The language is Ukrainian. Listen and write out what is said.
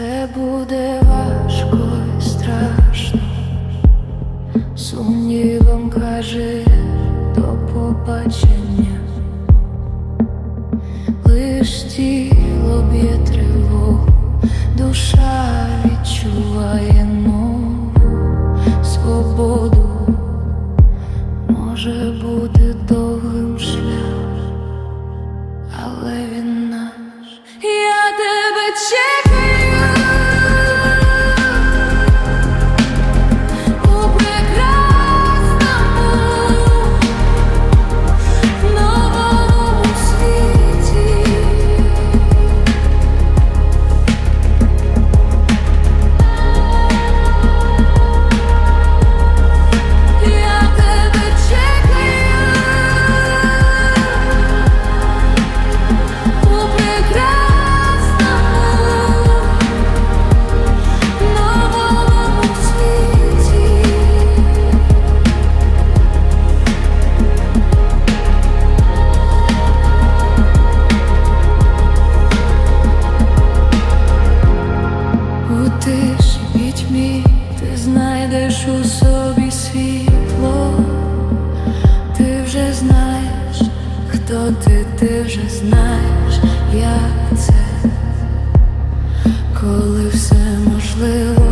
Це буде важко і страшно, сумнівом каже до побачення, лиш тіло б'є тривогу, душа відчуває знайдеш у собі світло, ти вже знаєш, хто ти, ти вже знаєш, як це, коли все можливо.